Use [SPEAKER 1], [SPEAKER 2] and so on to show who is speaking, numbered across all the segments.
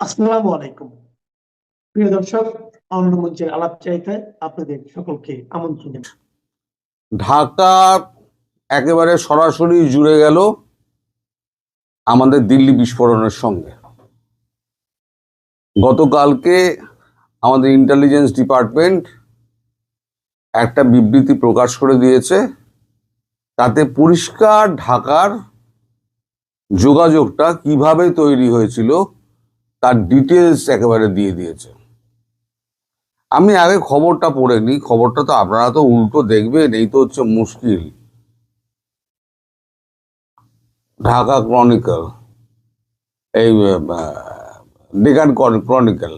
[SPEAKER 1] আসসালামু আলাইকুম। প্রিয় দর্শক অন্য মঞ্চের আলাপ আপনাদের সকলকে আমন্ত্রণ
[SPEAKER 2] ঢাকা একেবারে সরাসরি জুড়ে গেল আমাদের দিল্লি বিস্ফোরণের সঙ্গে। গতকালকে আমাদের ইন্টেলিজেন্স ডিপার্টমেন্ট একটা বিবৃতি প্রকাশ করে দিয়েছে, তাতে পরিষ্কার ঢাকার যোগাযোগটা কীভাবে তৈরি হয়েছিল তার ডিটেলস একেবারে দিয়ে দিয়েছে। আমি আগে খবরটা পড়ে নিই, খবরটা তো আপনারা তো উল্টো দেখবেন, এই তো হচ্ছে মুশকিল। ঢাকা ক্রনিকল এই ডেকান ক্রনিকল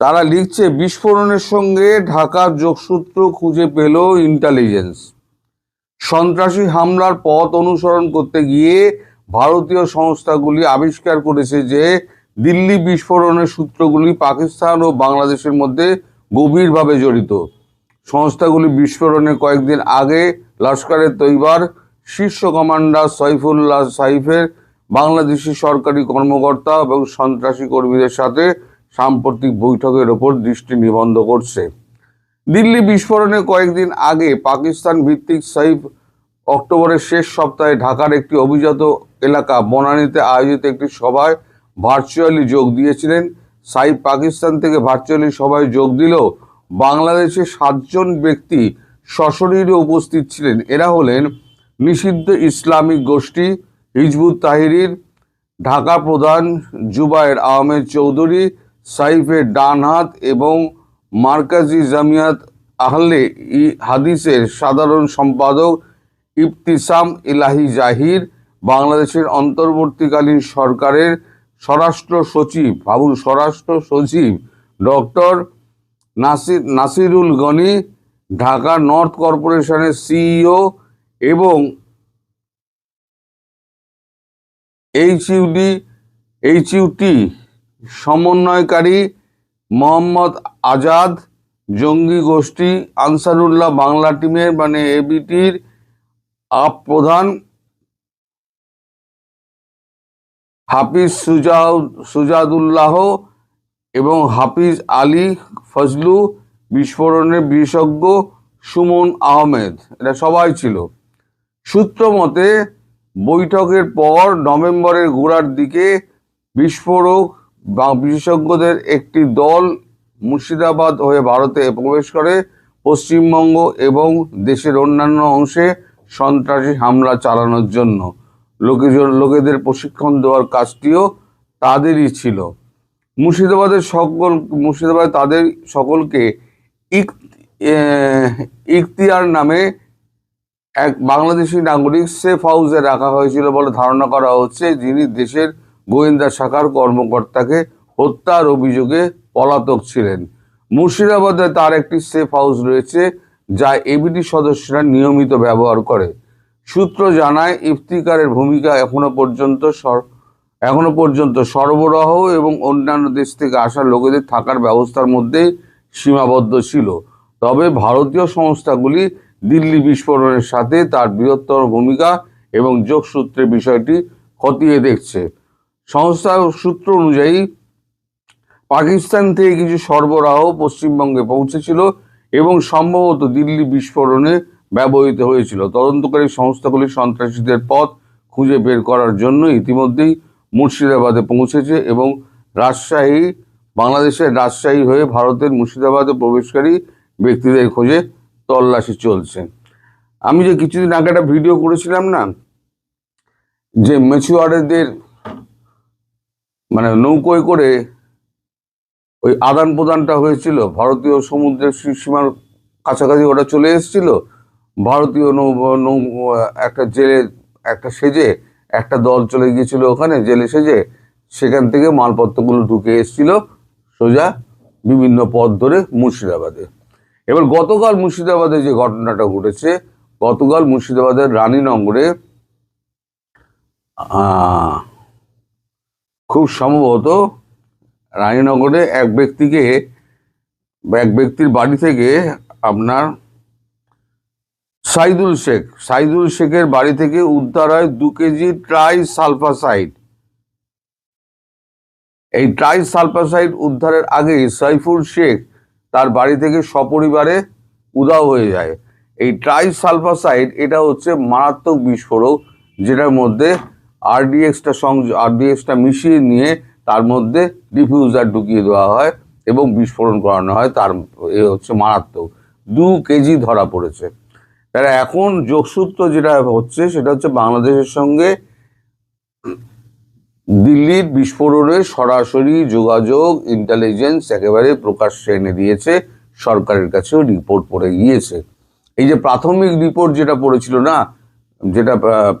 [SPEAKER 2] তারা লিখছে, বিস্ফোরণের সঙ্গে ঢাকার যোগসূত্র খুঁজে পেল ইন্টেলিজেন্স সন্ত্রাসী হামলার পথ অনুসরণ করতে গিয়ে ভারতীয় সংস্থাগুলি আবিষ্কার করেছে যে দিল্লি বিস্ফোরণের সূত্রগুলি পাকিস্তান ও বাংলাদেশের মধ্যে গভীরভাবে জড়িত। সংস্থাগুলি বিস্ফোরণের কয়েকদিন আগে লস্করের তৈবার শীর্ষ কমান্ডার সৈফুল্লাহ সাইফের বাংলাদেশি সরকারি কর্মকর্তা এবং সন্ত্রাসী কর্মীদের সাথে সাম্প্রতিক বৈঠকের ওপর দৃষ্টি নিবন্ধ করছে। দিল্লি বিস্ফোরণের কয়েকদিন আগে পাকিস্তান ভিত্তিক সাইফ অক্টোবরের শেষ সপ্তাহে ঢাকার একটি অভিজাত এলাকা বনানীতে আয়োজিত একটি সভায় ভার্চুয়ালি যোগ দিয়েছিলেন। সাইফ পাকিস্তান থেকে ভার্চুয়ালি সভায় যোগ দিলেও বাংলাদেশে সাতজন ব্যক্তি সশরীরে উপস্থিত ছিলেন। এরা হলেন নিষিদ্ধ ইসলামিক গোষ্ঠী হিজবুত তাহিরির, ঢাকা প্রধান জুবায়ের আহমেদ চৌধুরী সাইফের ডান হাত এবং মার্কাজি জামিয়াত আহলে ই হাদিসের সাধারণ সম্পাদক ইবতিসাম ইলাহি জাহির, বাংলাদেশের অন্তর্বর্তীকালীন সরকারের স্বরাষ্ট্র সচিব ভাবুন স্বরাষ্ট্র সচিব, ডক্টর নাসির, নাসিরুল গনি, ঢাকা নর্থ কর্পোরেশনের সিইও এবং এইচইউডি এইচইউটি সমন্বয়কারী মোহাম্মদ আজাদ, জঙ্গি গোষ্ঠী, আনসারুল্লাহ বাংলা টিমের মানে এবিটির প্রধান হাফিজ সুজাউ সুজাদুল্লাহ এবং হাফিজ আলী ফজলু বিস্ফোরণের বিশেষজ্ঞ সুমন আহমেদ। এরা সবাই ছিল। সূত্র মতে, বৈঠকের পর নভেম্বরের গোড়ার দিকে বিস্ফোরক বা বিশেষজ্ঞদের একটি দল মুর্শিদাবাদ হয়ে ভারতে প্রবেশ করে পশ্চিমবঙ্গ এবং দেশের অন্যান্য অংশে সন্ত্রাসী হামলা চালানোর জন্য। লোকেজন, লোকেদের প্রশিক্ষণ দেওয়ার কাজটিও তাদেরই ছিল। মুর্শিদাবাদের সকল, মুর্শিদাবাদ তাদের সকলকে ইখতিয়ার নামে এক বাংলাদেশি নাগরিক সেফ হাউসে রাখা হয়েছিল বলে ধারণা করা হচ্ছে, যিনি দেশের গোয়েন্দা শাখার কর্মকর্তাকে হত্যার অভিযোগে পলাতক ছিলেন। মুর্শিদাবাদে তার একটি সেফ হাউস রয়েছে যা এবিটি সদস্যরা নিয়মিত ব্যবহার করে। সূত্র জানায়, ইফতিকারের ভূমিকা এখনও পর্যন্ত এখনও পর্যন্ত সরবরাহ এবং অন্যান্য দেশ থেকে আসা লোকেদের থাকার ব্যবস্থার মধ্যে সীমাবদ্ধ ছিল। তবে ভারতীয় সংস্থাগুলি দিল্লি বিস্ফোরণের সাথে তার বৃহত্তর ভূমিকা এবং যোগসূত্রের বিষয়টি খতিয়ে দেখছে। সংস্থা সূত্র অনুযায়ী, পাকিস্তান থেকে কিছু সরবরাহ পশ্চিমবঙ্গে পৌঁছেছিল এবং সম্ভবত দিল্লি বিস্ফোরণে ব্যবহৃত হয়েছিল। তদন্তকারী সংস্থাগুলি সন্ত্রাসীদের পথ খুঁজে বের করার জন্য ইতিমধ্যেই মুর্শিদাবাদে পৌঁছেছে এবং রাজশাহী, বাংলাদেশের রাজশাহী হয়ে ভারতের মুর্শিদাবাদে প্রবেশকারী ব্যক্তিদের খোঁজে তল্লাশি চলছে। আমি যে কিছুদিন আগে একটা ভিডিও করেছিলাম না, যে মেচুয়ারেদের মানে নৌকোয় করে ওই আদান প্রদানটা হয়েছিল, ভারতীয় সমুদ্রের সীমার কাছাকাছি ওটা চলে এসেছিল, ভারতীয় নৌ নৌ, একটা জেলে, একটা সেজে, একটা দল চলে গিয়েছিল ওখানে, জেলে সেজে, সেখান থেকে মালপত্রগুলো ঢুকে এসেছিল সোজা বিভিন্ন পথ ধরে মুর্শিদাবাদে। এবার গতকাল মুর্শিদাবাদে যে ঘটনাটা ঘটেছে, গতকাল মুর্শিদাবাদের রানীনগরে খুব সম্ভবত রানীনগরে এক ব্যক্তিকে, এক ব্যক্তির বাড়ি থেকে আপনার সাইদুল শেখ, সাইদুল শেখের বাড়ি থেকে উদ্ধার হয় দু কেজি ট্রাই সালফাসাইড এই ট্রাই সালফাসাইড উদ্ধারের আগে সাইফুল শেখ তার বাড়ি থেকে সপরিবারে উধাও হয়ে যায়। এই ট্রাই সালফাসাইড এটা হচ্ছে মারাত্মক বিস্ফোরক, যেটার মধ্যে আরডিএক্সটা সংযোগ আরডিএক্সটা মিশিয়ে নিয়ে তার মধ্যে ডিফিউজার ঢুকিয়ে দেওয়া হয় এবং বিস্ফোরণ করানো হয়, তার এ হচ্ছে মারাত্মক। দু কেজি ধরা পড়েছে। তারা এখন যোগসূত্র যেটা হচ্ছে, সেটা হচ্ছে বাংলাদেশের সঙ্গে দিল্লির বিস্ফোরণে সরাসরি যোগাযোগ ইন্টেলিজেন্স একেবারে প্রকাশ্যে এনে দিয়েছে। সরকারের কাছেও রিপোর্ট পড়ে গিয়েছে। এই যে প্রাথমিক রিপোর্ট যেটা পড়েছিল না, যেটা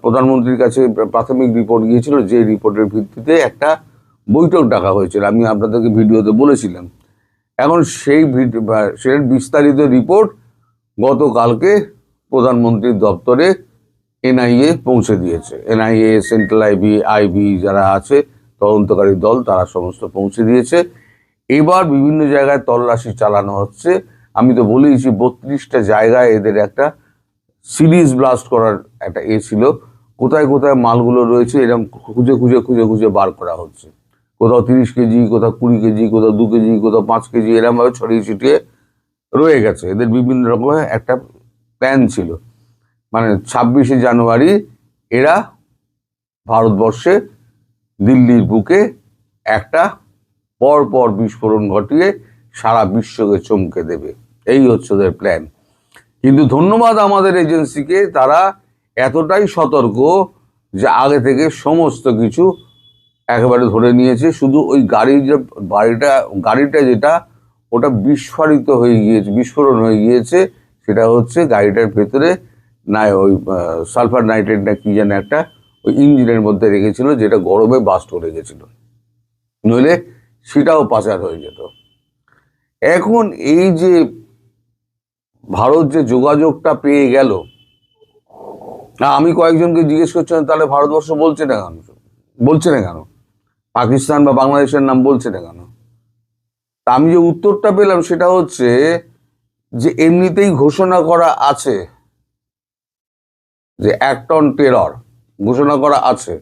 [SPEAKER 2] প্রধানমন্ত্রীর কাছে প্রাথমিক রিপোর্ট গিয়েছিল, যে রিপোর্টের ভিত্তিতে একটা বৈঠক ডাকা হয়েছিল, আমি আপনাদেরকে ভিডিওতে বলেছিলাম। এখন সেই সেটার বিস্তারিত রিপোর্ট গতকালকে প্রধানমন্ত্রীর দপ্তরে এনআইএ পৌঁছে দিয়েছে। এনআইএ, সেন্ট্রাল আইবি আইবি যারা আছে, তদন্তকারী দল, তারা সমস্ত পৌঁছে দিয়েছে। এবার বিভিন্ন জায়গায় তল্লাশি চালানো হচ্ছে। আমি তো বলেইছি, বত্রিশটা জায়গায় এদের একটা সিরিজ ব্লাস্ট করার একটা এ ছিল। কোথায় কোথায় মালগুলো রয়েছে এরকম খুঁজে খুঁজে খুঁজে খুঁজে বার করা হচ্ছে। কোথাও তিরিশ কেজি, কোথাও কুড়ি কেজি, কোথাও দু কেজি, কোথাও পাঁচ কেজি এরকমভাবে ছড়িয়ে ছিটিয়ে রয়ে গেছে। এদের বিভিন্ন রকমের একটা প্ল্যান ছিল। মানে ছাব্বিশে জানুয়ারি এরা ভারতবর্ষে দিল্লির বুকে একটা পর পর বিস্ফোরণ ঘটিয়ে সারা বিশ্বকে চমকে দেবে। এই হচ্ছে ওদের প্ল্যান কিন্তু ধন্যবাদ আমাদের এজেন্সিকে তারা এতটাই সতর্ক যে আগে থেকে সমস্ত কিছু একেবারে ধরে নিয়েছে। শুধু ওই গাড়ির যে বাড়িটা, গাড়িটা যেটা, ওটা বিস্ফোরিত হয়ে গিয়েছে, বিস্ফোরণ হয়ে গিয়েছে। সেটা হচ্ছে গাড়িটার ভেতরে না ওই সালফার নাইট্রেট না কি যেন একটা ওই ইঞ্জিনের মধ্যে রেখেছিল, যেটা গরমে বাস্ট করে গেছিল। নইলে সেটাও পাচার হয়ে যেত। এখন এই যে ভারত যে যোগাযোগটা পেয়ে গেল আমি কয়েকজনকে জিজ্ঞেস করছিলাম, তাহলে ভারতবর্ষ বলছে না কেন? বলছে না কেন? পাকিস্তান বা বাংলাদেশের নাম বলছে না কেন? তা আমি যে উত্তরটা পেলাম সেটা হচ্ছে যে এমনিতেই ঘোষণা করা আছে যে অ্যাক্ট অন টেরর, ঘোষণা করা আছে।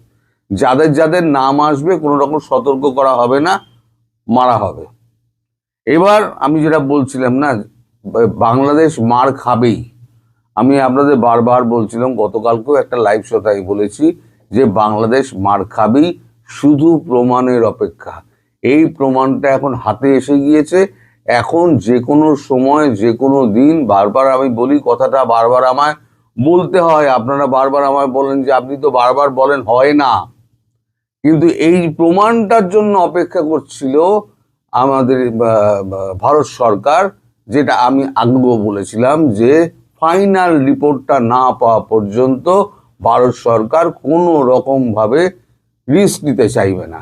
[SPEAKER 2] যাদের যাদের নাম আসবে, কোনো রকম সতর্ক করা হবে না, মারা হবে। এবার আমি যেটা বলছিলাম না, বাংলাদেশ মার খাবেই। আমি আপনাদের বারবার বলছিলাম, গতকালকেও একটা লাইভ শোতে বলেছি যে বাংলাদেশ মার খাবেই। শুধু প্রমাণের অপেক্ষা। এই প্রমাণটা এখন হাতে এসে গিয়েছে। এখন যে কোনো সময় যে কোনো দিন, বারবার আমি বলি কথাটা বারবার আমায় বলতে হয়। আপনারা বারবার আমায় বলেন যে, আপনি তো বারবার বলেন, হয় না। কিন্তু এই প্রমাণটার জন্য অপেক্ষা করছিল আমাদের ভারত সরকার, যেটা আমি আগেও বলেছিলাম যে, ফাইনাল রিপোর্টটা না পাওয়া পর্যন্ত ভারত সরকার কোনো রকম ভাবে রিস্ক নিতে চাইবে না।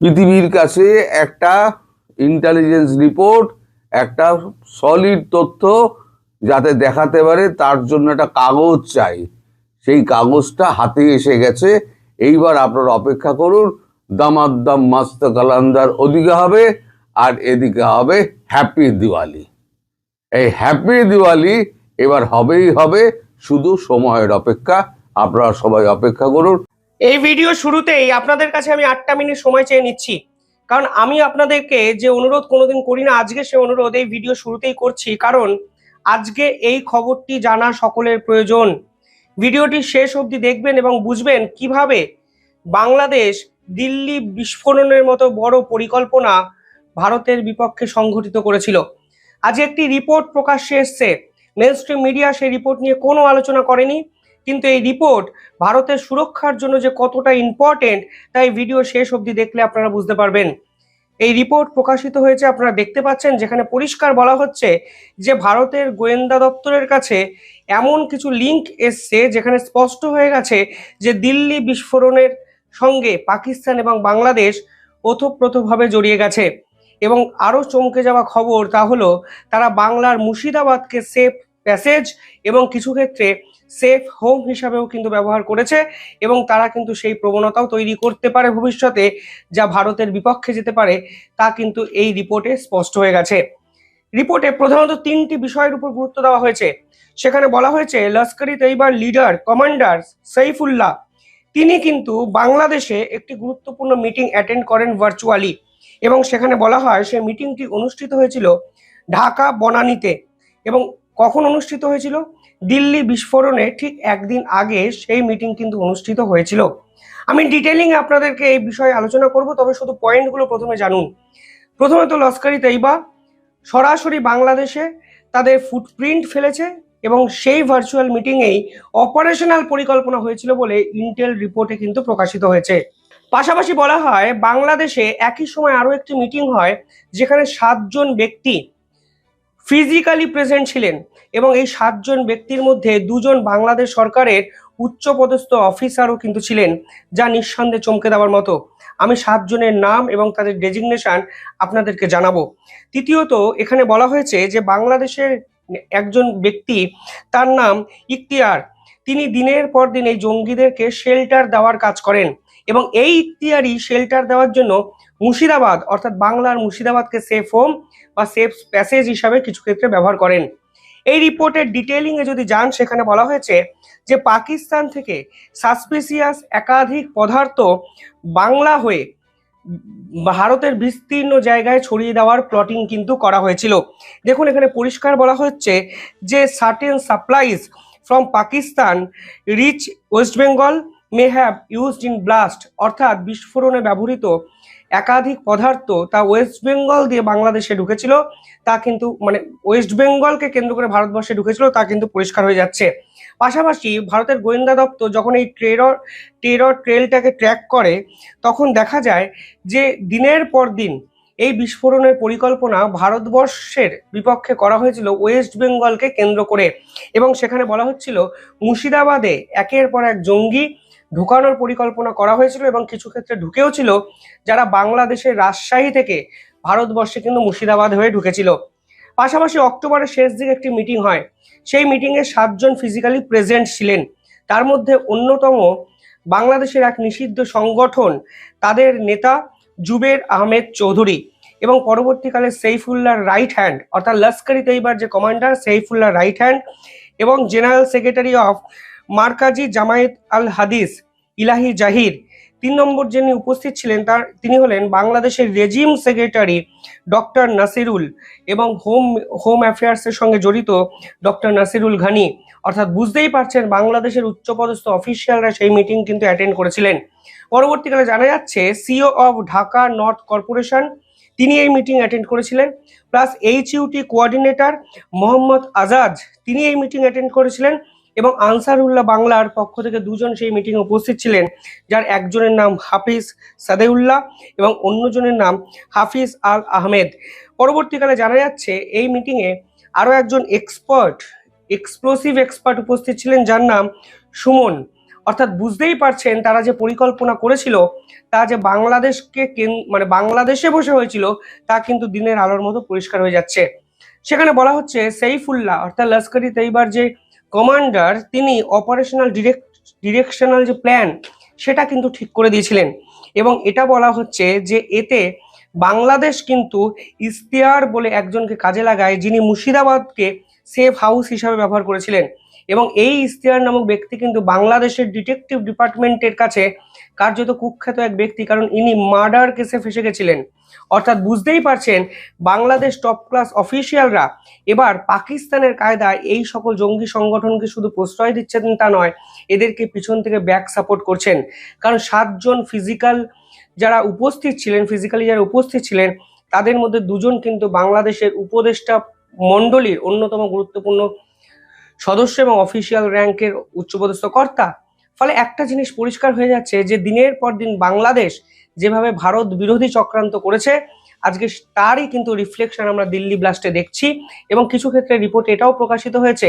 [SPEAKER 2] পৃথিবীর কাছে একটা ইন্টেলিজেন্স রিপোর্ট একটা সলিড তথ্য যাতে দেখাতে পারে, তার জন্য একটা কাগজ চাই। সেই কাগজটা হাতে এসে গেছে। এইবার আপনারা অপেক্ষা করুন। দামাদ্দাম মাস্ত কালান্দার ওদিকে হবে আর এদিকে হবে হ্যাপি দিওয়ালি। এই হ্যাপি দিওয়ালি এবার হবেই হবে। শুধু সময়ের অপেক্ষা। আপনারা সবাই অপেক্ষা করুন।
[SPEAKER 3] এই ভিডিও শুরুতেই আপনাদের কাছে আমি আটটা মিনিট সময় চেয়ে নিচ্ছি। কারণ আমি আপনাদেরকে যে অনুরোধ কোনোদিন করি না, আজকে সে অনুরোধ এই ভিডিও শুরুতেই করছি। কারণ আজকে এই খবরটি জানা সকলের প্রয়োজন। ভিডিওটি শেষ অবধি দেখবেন এবং বুঝবেন কীভাবে বাংলাদেশ দিল্লি বিস্ফোরণের মতো বড় পরিকল্পনা ভারতের বিপক্ষে সংঘটিত করেছিল। আজ একটি রিপোর্ট প্রকাশ্যে এসছে। মেন মিডিয়া সেই রিপোর্ট নিয়ে কোনো আলোচনা করেনি। কিন্তু এই রিপোর্ট ভারতের সুরক্ষার জন্য যে কতটা ইম্পর্টেন্ট তাই ভিডিও শেষ অবধি দেখলে আপনারা বুঝতে পারবেন। এই রিপোর্ট প্রকাশিত হয়েছে, আপনারা দেখতে পাচ্ছেন, যেখানে পরিষ্কার বলা হচ্ছে যে ভারতের গোয়েন্দা দপ্তরের কাছে এমন কিছু লিঙ্ক এসছে, যেখানে স্পষ্ট হয়ে গেছে যে দিল্লি বিস্ফোরণের সঙ্গে পাকিস্তান এবং বাংলাদেশ ওতপ্রোতভাবে জড়িয়ে গেছে। এবং আরও চমকে যাওয়া খবর তা হলো, তারা বাংলার মুর্শিদাবাদকে সেফ প্যাসেজ এবং কিছু ক্ষেত্রে সেফ হোম হিসাবেও কিন্তু ব্যবহার করেছে এবং তারা কিন্তু সেই প্রবণতাও তৈরি করতে পারে ভবিষ্যতে যা ভারতের বিপক্ষে যেতে পারে তা কিন্তু এই রিপোর্টে স্পষ্ট হয়ে গেছে। রিপোর্টে প্রধানত তিনটি বিষয়ের উপর গুরুত্ব দেওয়া হয়েছে। সেখানে বলা হয়েছে লস্করি তৈবার লিডার কমান্ডার সৈফুল্লাহ তিনি কিন্তু বাংলাদেশে একটি গুরুত্বপূর্ণ মিটিং অ্যাটেন্ড করেন ভার্চুয়ালি এবং সেখানে বলা হয়, সেই মিটিংটি অনুষ্ঠিত হয়েছিল ঢাকা বনানীতে এবং কখন অনুষ্ঠিত হয়েছিল? দিল্লি বিস্ফোরণে ঠিক একদিন আগে সেই মিটিং কিন্তু অনুষ্ঠিত হয়েছিল। আমি ডিটেলিং আপনাদেরকে এই বিষয়ে আলোচনা করব, তবে শুধু পয়েন্টগুলো প্রথমে জানুন। প্রথমে তো লস্করি তৈবা সরাসরি বাংলাদেশে তাদের ফুটপ্রিন্ট ফেলেছে এবং সেই ভার্চুয়াল মিটিংয়েই অপারেশনাল পরিকল্পনা হয়েছিল বলে ইন্টেল রিপোর্টে কিন্তু প্রকাশিত হয়েছে। পাশাপাশি বলা হয়, বাংলাদেশে একই সময় আরও একটি মিটিং হয়, যেখানে সাতজন ব্যক্তি ফিজিক্যালি প্রেজেন্ট ছিলেন এবং এই সাতজন ব্যক্তির মধ্যে দুজন বাংলাদেশ সরকারের উচ্চপদস্থ অফিসারও কিন্তু ছিলেন, যা নিঃসন্দেহে চমকে দেওয়ার মতো। আমি সাতজনের নাম এবং তাদের ডেজিগনেশন আপনাদেরকে জানাব। তৃতীয়ত, এখানে বলা হয়েছে যে বাংলাদেশের একজন ব্যক্তি, তার নাম ইখতিয়ার। তিনি দিনের পর দিন এই জঙ্গিদেরকে শেল্টার দেওয়ার কাজ করেন এবং এই ইখতিয়ারই শেল্টার দেওয়ার জন্য মুর্শিদাবাদ, অর্থাৎ বাংলার মুর্শিদাবাদকে সেফ হোম বা সেফ প্যাসেজ হিসাবে কিছু ক্ষেত্রে ব্যবহার করেন। এই রিপোর্টের ডিটেলিং এ যদি যান, সেখানে বলা হয়েছে যে পাকিস্তান থেকে সাসপিসিয়াস একাধিক পদার্থ বাংলা হয়ে ভারতের বিস্তীর্ণ জায়গায় ছড়িয়ে দেওয়ার প্লটিং কিন্তু করা হয়েছিল। দেখুন, এখানে পরিষ্কার বলা হচ্ছে যে certain supplies from Pakistan reach West Bengal may have used in blast অর্থাৎ বিস্ফোরণে ব্যবহৃত একাধিক পদার্থ তা ওয়েস্ট বেঙ্গল দিয়ে বাংলাদেশে ঢুকেছিল। তা কিন্তু মানে ওয়েস্ট বেঙ্গলকে কেন্দ্র করে ভারতবর্ষে ঢুকেছিল, তা কিন্তু পরিষ্কার হয়ে যাচ্ছে। পাশাপাশি ভারতের গোয়েন্দা দপ্তর যখন এই ট্রেরর টেরর ট্রেলটাকে ট্র্যাক করে, তখন দেখা যায় যে দিনের পর দিন এই বিস্ফোরণের পরিকল্পনা ভারতবর্ষের বিপক্ষে করা হয়েছিল ওয়েস্ট বেঙ্গলকে কেন্দ্র করে। এবং সেখানে বলা হচ্ছিল, মুর্শিদাবাদে একের পর এক জঙ্গি ঢুকানোর পরিকল্পনা করা হয়েছিল এবং কিছু ক্ষেত্রে ঢুকেও ছিল, যারা বাংলাদেশের রাজশাহী থেকে ভারতবর্ষে কিন্তু মুর্শিদাবাদ হয়ে ঢুকেছিল। পাশাপাশি অক্টোবরের শেষ দিকে একটি মিটিং হয়। সেই মিটিংয়ে সাতজন ফিজিক্যালি প্রেজেন্ট ছিলেন। তার মধ্যে অন্যতম বাংলাদেশের এক নিষিদ্ধ সংগঠন, তাদের নেতা জুবের আহমেদ চৌধুরী এবং পরবর্তীকালে সেইফুল্লাহর রাইট হ্যান্ড অর্থাৎ লস্করি তৈবার যে কমান্ডার সেইফুল্লাহ রাইট হ্যান্ড এবং general secretary of Markazi Jamaat Al Hadith, Elahi Zahir, তিন নম্বর যিনি উপস্থিত ছিলেন তার, তিনি হলেন বাংলাদেশের রেজিম সেক্রেটারি ডক্টর নাসিরুল এবং হোম হোম অ্যাফেয়ার্সের সঙ্গে জড়িত ডক্টর নাসিরুল ঘানি। অর্থাৎ বুঝতেই পারছেন বাংলাদেশের উচ্চপদস্থ অফিসিয়ালরা সেই মিটিং কিন্তু অ্যাটেন্ড করেছিলেন। পরবর্তীকালে জানা যাচ্ছে CO of Dhaka north corporation, তিনি এই মিটিং অ্যাটেন্ড করেছিলেন। Plus H UT coordinator Mohammad Azad, তিনি এই মিটিং অ্যাটেন্ড করেছিলেন। এবং আনসারুল্লাহ বাংলার পক্ষ থেকে দুজন সেই মিটিং উপস্থিত ছিলেন, যার একজনের নাম হাফিজ সাদেউল্লাহ এবং অন্যজনের নাম হাফিজ আল আহমেদ। পরবর্তীকালে জানা যাচ্ছে, এই মিটিংয়ে আরও একজন এক্সপার্ট এক্সপ্লোসিভ এক্সপার্ট উপস্থিত ছিলেন, যার নাম সুমন। অর্থাৎ বুঝতেই পারছেন তারা যে পরিকল্পনা করেছিল, তা যে বাংলাদেশকে মানে বাংলাদেশে বসে হয়েছিল, তা কিন্তু দিনের আলোর মতো পরিষ্কার হয়ে যাচ্ছে। সেখানে বলা হচ্ছে, সেইফুল্লাহ, অর্থাৎ লস্করি তৈবার যে কমান্ডার, তিনি অপারেশনাল ডিরেক্ট ডিরেকশনাল যে প্ল্যান সেটা কিন্তু ঠিক করে দিয়েছিলেন। এবং এটা বলা হচ্ছে যে এতে বাংলাদেশ কিন্তু ইস্তিয়ার বলে একজনকে কাজে লাগায়, যিনি মুর্শিদাবাদকে সেফ হাউস হিসাবে ব্যবহার করেছিলেন। এবং এই ইস্তিয়ার নামক ব্যক্তি কিন্তু বাংলাদেশের ডিটেকটিভ ডিপার্টমেন্টের কাছে কার্যত কুখ্যাত এক ব্যক্তি, কারণ ইনি মার্ডার কেসে ফেসে গেছিলেন। অর্থাৎ বুঝতেই পারছেন বাংলাদেশ টপ ক্লাস অফিসিয়ালরা এবার পাকিস্তানের কায়দায় এই সকল জঙ্গি সংগঠনকে শুধু প্রশ্রয় দিচ্ছেন তা নয়, এদেরকে পিছন থেকে ব্যাক সাপোর্ট করছেন। কারণ সাতজন ফিজিক্যাল যারা উপস্থিত ছিলেন ফিজিক্যালি যারা উপস্থিত ছিলেন, তাদের মধ্যে দুজন কিন্তু বাংলাদেশের উপদেষ্টা মণ্ডলীর অন্যতম গুরুত্বপূর্ণ সদস্য এবং অফিসিয়াল র্যাঙ্কের উচ্চপদস্থ কর্তা। ফলে একটা জিনিস পরিষ্কার হয়ে যাচ্ছে যে দিনের পর দিন বাংলাদেশ যেভাবে ভারত বিরোধী চক্রান্ত করেছে, আজকে তারই কিন্তু রিফ্লেকশন আমরা দিল্লি ব্লাস্টে দেখছি এবং কিছু ক্ষেত্রে রিপোর্ট এটাও প্রকাশিত হয়েছে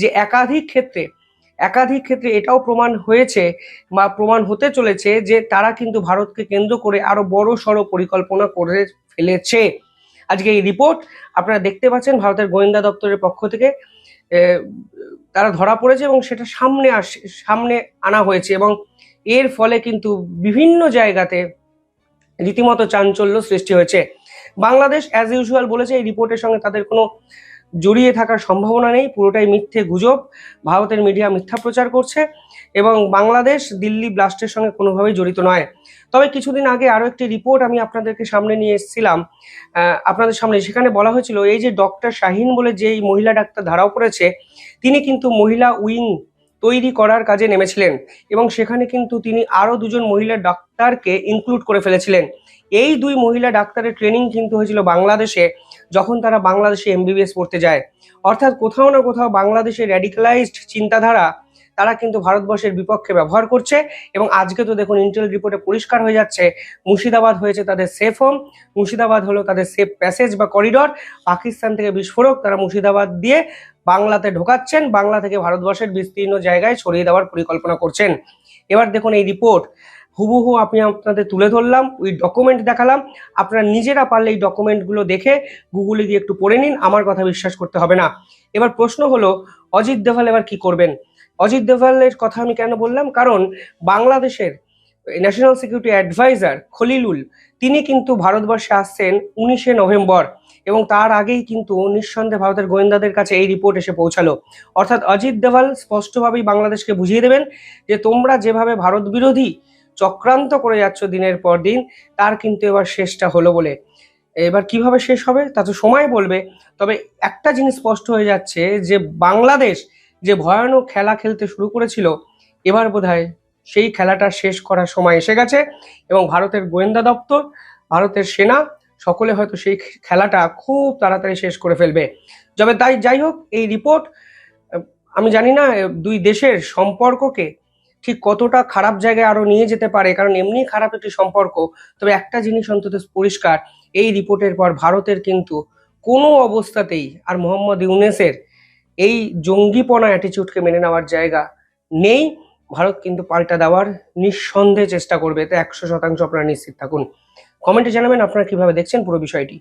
[SPEAKER 3] যে একাধিক ক্ষেত্রে একাধিক ক্ষেত্রে এটাও প্রমাণ হয়েছে বা প্রমাণ হতে চলেছে যে তারা কিন্তু ভারতকে কেন্দ্র করে আরও বড় সড়ো পরিকল্পনা করে ফেলেছে। আজকে এই রিপোর্ট আপনারা দেখতে পাচ্ছেন ভারতের গোয়েন্দা দপ্তরের পক্ষ থেকে তারা ধরা পড়েছে এবং সেটা সামনে আস, সামনে আনা হয়েছে এবং এর ফলে কিন্তু বিভিন্ন জায়গাতে রীতিমতো চাঞ্চল্য সৃষ্টি হয়েছে। বাংলাদেশ অ্যাজ ইউজুয়াল বলেছে এই রিপোর্টের সঙ্গে তাদের কোনো জড়িয়ে থাকার সম্ভাবনা নেই। পুরোটাই মিথ্যে গুজব। ভারতের মিডিয়া মিথ্যা প্রচার করছে এবং বাংলাদেশ দিল্লি ব্লাস্টের সঙ্গে কোনোভাবেই জড়িত নয়। তবে কিছুদিন আগে আরও একটি রিপোর্ট আমি আপনাদেরকে সামনে নিয়ে এসেছিলাম। আপনাদের সামনে সেখানে বলা হয়েছিল, এই যে ডক্টর শাহিন বলে যে এই মহিলা ডাক্তার ধারাও পড়েছে, তিনি কিন্তু মহিলা উইং তৈরি করার কাজে নেমেছিলেন এবং সেখানে কিন্তু তিনি আরও দুজন মহিলা ডাক্তারকে ইনক্লুড করে ফেলেছিলেন। এই দুই মহিলা ডাক্তারের ট্রেনিং কিন্তু হয়েছিল বাংলাদেশে, যখন তারা বাংলাদেশে এমবিবিএস পড়তে যায়। অর্থাৎ কোথাও না কোথাও বাংলাদেশের র্যাডিক্যালাইজড চিন্তাধারা তারা কিন্তু ভারতবর্ষের বিপক্ষে ব্যবহার করছে এবং আজকে তো দেখুন ইন্টেল রিপোর্টে পরিষ্কার হয়ে যাচ্ছে, মুর্শিদাবাদ হয়েছে তাদের সেফ হোম মুর্শিদাবাদ হলো তাদের সেফ প্যাসেজ বা করিডর পাকিস্তান থেকে বিস্ফোরক তারা মুর্শিদাবাদ দিয়ে বাংলাতে ঢোকাচ্ছেন, বাংলা থেকে ভারতবর্ষের বিস্তীর্ণ জায়গায় ছড়িয়ে দেওয়ার পরিকল্পনা করছেন। এবার দেখুন এই রিপোর্ট হুবহু আমি আপনাদের তুলে ধরলাম, ওই ডকুমেন্ট দেখালাম। আপনারা নিজেরা পারলে এই ডকুমেন্টগুলো দেখে গুগলে গিয়ে একটু পড়ে নিন, আমার কথা বিশ্বাস করতে হবে না। এবার প্রশ্ন হলো, অজিত দেভাল এবার কি করবেন? অজিত দেভালের কথা আমি কেন বললাম? কারণ বাংলাদেশের ন্যাশনাল সিকিউরিটি অ্যাডভাইজার খলিলুল, তিনি কিন্তু ভারতবর্ষে আসছেন উনিশে নভেম্বর। এবং তার আগেই কিন্তু নিঃসন্দেহে ভারতের গোয়েন্দাদের কাছে এই রিপোর্ট এসে পৌঁছালো। অর্থাৎ অজিত দেওয়াল স্পষ্টভাবেই বাংলাদেশকে বুঝিয়ে দেবেন যে তোমরা যেভাবে ভারত বিরোধী চক্রান্ত করে যাচ্ছ দিনের পর দিন, তার কিন্তু এবার শেষটা হলো বলে। এবার কীভাবে শেষ হবে তা তো সময় বলবে। তবে একটা জিনিস স্পষ্ট হয়ে যাচ্ছে যে বাংলাদেশ যে ভয়ানক খেলা খেলতে শুরু করেছিল, এবার বোধহয় সেই খেলাটা শেষ করার সময় এসে গেছে এবং ভারতের গোয়েন্দা দপ্তর, ভারতের সেনা সকলে হয়তো সেই খেলাটা খুব তাড়াতাড়ি শেষ করে ফেলবে। তবে তাই যাই হোক, এই রিপোর্ট আমি জানি না দুই দেশের সম্পর্ককে ঠিক কতটা খারাপ জায়গায় আরও নিয়ে যেতে পারে, কারণ এমনি খারাপ একটি সম্পর্ক। তবে একটা জিনিস অন্তত পরিষ্কার, এই রিপোর্টের পর ভারতের কিন্তু কোনো অবস্থাতেই, আর মোহাম্মদ ইউনেসের এই জঙ্গিপনা অ্যাটিচিউডকে মেনে নেওয়ার জায়গা নেই। ভারত কিন্তু পাল্টা দেওয়ার নিঃসন্দেহে চেষ্টা করবে। এতে একশো শতাংশ আপনারা নিশ্চিত থাকুন। কমেন্টে জানাবেন আপনারা কীভাবে দেখছেন পুরো বিষয়টি।